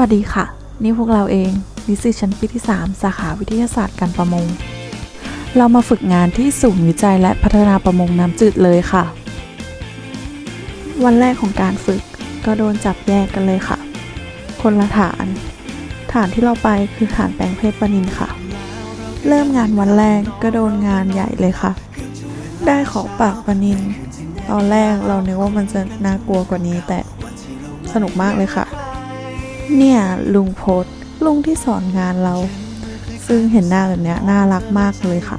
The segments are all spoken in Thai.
วัสดีค่ะ นี่พวกเราเองนิสิตชั้นปีที่ 3 สาขาวิทยาศาสตร์การประมง เรามาฝึกงานที่ศูนย์วิจัยและพัฒนาประมงน้ำจืดเลยค่ะ วันแรกของการฝึกก็โดนจับแยกกันเลยค่ะ คนละฐาน ฐานที่เราไปคือฐานแปลงเพศปลานินค่ะ เริ่มงานวันแรกก็โดนงานใหญ่เลยค่ะ ได้ขอปากปลานิน ตอนแรกเราเนึกว่ามันจะน่ากลัวกว่านี้แต่สนุกมากเลยค่ะ เนี่ยลุงพสต์ลุงที่สอนงานเรา ซึ่งเห็นหน้าแบบเนี้ยน่ารักมากเลยค่ะ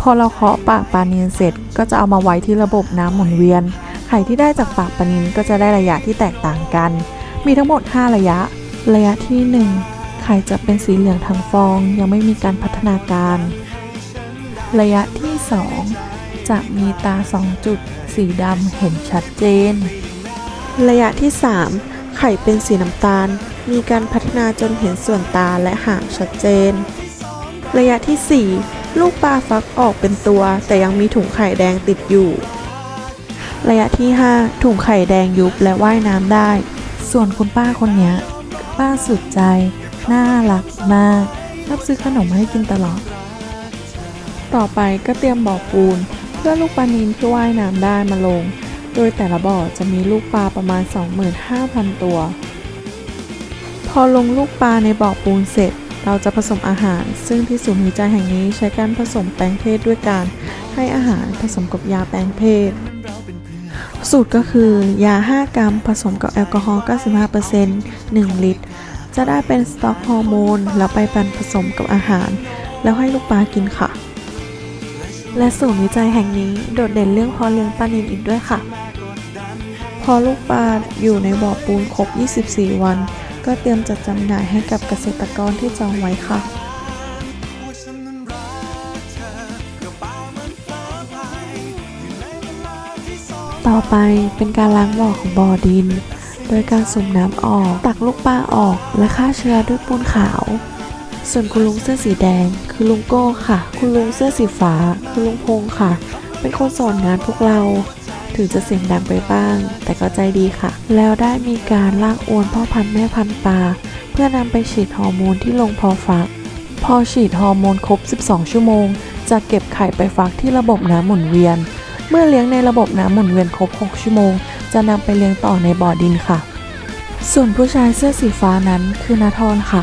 พอเราเคาะปากปลานินเสร็จ ก็จะเอามาไว้ที่ระบบน้ำหมุนเวียน ไข่ที่ได้จากปากปลานินก็จะได้ระยะที่แตกต่างกัน มีทั้งหมด 5 ระยะ ระยะที่ 1 ไข่จะเป็นสีเหลืองทั้งฟอง ยังไม่มีการพัฒนาการ ระยะที่ 2 จะมีตา 2 จุด สีดำเห็นชัดเจน ระยะที่ 3 ไข่เป็นสีน้ำตาล มีการพัฒนาจนเห็นส่วนตาและหางชัดเจน ระยะที่ 4 ลูกปลาฟักออกเป็นตัว แต่ยังมีถุงไข่แดงติดอยู่ ระยะที่ 5 ถุงไข่แดงยุบและว่ายน้ำได้ ส่วนคุณป้าคนนี้ป้าสุดใจ น่ารักมากชอบซื้อขนมให้กินตลอด ต่อไปก็เตรียมบ่อปูน เพื่อลูกปลานินที่ว่ายน้ำได้มาลง โดยแต่ละบ่อจะมีลูกปลาประมาณ 25,000 ตัว พอลงลูกปลาในบ่อปูนเสร็จ เราจะผสมอาหาร ซึ่งที่ศูนย์วิจัยแห่งนี้ใช้การผสมแปลงเพศด้วยการให้อาหารผสมกับยาแปลงเพศ สูตรก็คือยา 5 กรัมผสมกับแอลกอฮอล์ 95% 1 ลิตร จะได้เป็นสต็อกฮอร์โมน แล้วไปปั่นผสมกับอาหาร แล้วให้ลูกปลากินค่ะ และศูนย์วิจัยแห่งนี้โดดเด่นเรื่องเพาะเลี้ยงปลานิลอีกด้วยค่ะ พอลูกปลาอยู่ในบ่อปูนครบ 24 วัน ก็เตรียมจัดจำหน่ายให้กับเกษตรกรที่จองไว้ค่ะต่อไปเป็นการล้างบ่อของบ่อดิน โดยการสูบน้ำออก ตักลูกปลาออกและฆ่าเชื้อด้วยปูนขาว ส่วนคุณลุงเสื้อสีแดง คือลุงโก้ค่ะ คุณลุงเสื้อสีฟ้า คือลุงพงค่ะ เป็นคนสอนงานพวกเรา ถึงจะเสียงดังไปบ้าง แต่ก็ใจดีค่ะ แล้วได้มีการลากอวนพ่อพันธุ์แม่พันธุ์ปลา เพื่อนำไปฉีดฮอร์โมนที่ลงพอฟัก พอฉีดฮอร์โมนครบ 12 ชั่วโมง จะเก็บไข่ไปฟักที่ระบบน้ำหมุนเวียน เมื่อเลี้ยงในระบบน้ำหมุนเวียนครบ 6 ชั่วโมง จะนำไปเลี้ยงต่อในบ่อดินค่ะ ส่วนผู้ชายเสื้อสีฟ้านั้นคือนาทรค่ะ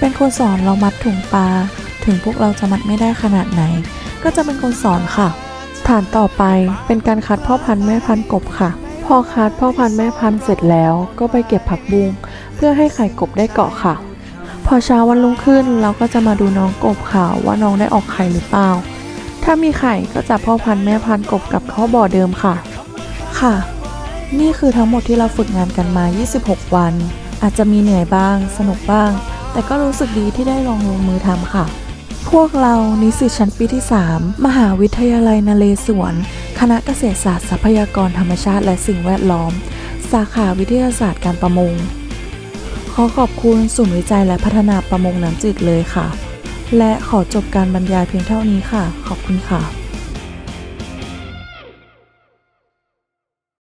เป็นคนสอนเรามัดถุงปลา ถึงพวกเราจะมัดไม่ได้ขนาดไหน ก็จะเป็นคนสอนค่ะ ฐานต่อไปเป็นการคัดพ่อพันธุ์แม่พันธุ์กบค่ะ พอคัดพ่อพันธุ์แม่พันธุ์เสร็จแล้วก็ไปเก็บผักบุ้งเพื่อให้ไข่กบได้เกาะค่ะ พอเช้าวันรุ่งขึ้นเราก็จะมาดูน้องกบค่ะว่าน้องได้ออกไข่หรือเปล่า ถ้ามีไข่ก็จะพ่อพันธุ์แม่พันธุ์กบกับเข้าบ่อเดิมค่ะ ค่ะ นี่คือทั้งหมดที่เราฝึกงานกันมา 26 วัน อาจจะมีเหนื่อยบ้าง สนุกบ้าง แต่ก็รู้สึกดีที่ได้ลองลงมือทำค่ะ พวกเรานิสิตชั้นปีที่ 3 มหาวิทยาลัยนเรศวร คณะเกษตรศาสตร์ทรัพยากรธรรมชาติและสิ่งแวดล้อม สาขาวิทยาศาสตร์การประมง ขอขอบคุณศูนย์วิจัยและพัฒนาประมงน้ำจืดเลยค่ะ และขอจบการบรรยายเพียงเท่านี้ค่ะ ขอบคุณค่ะ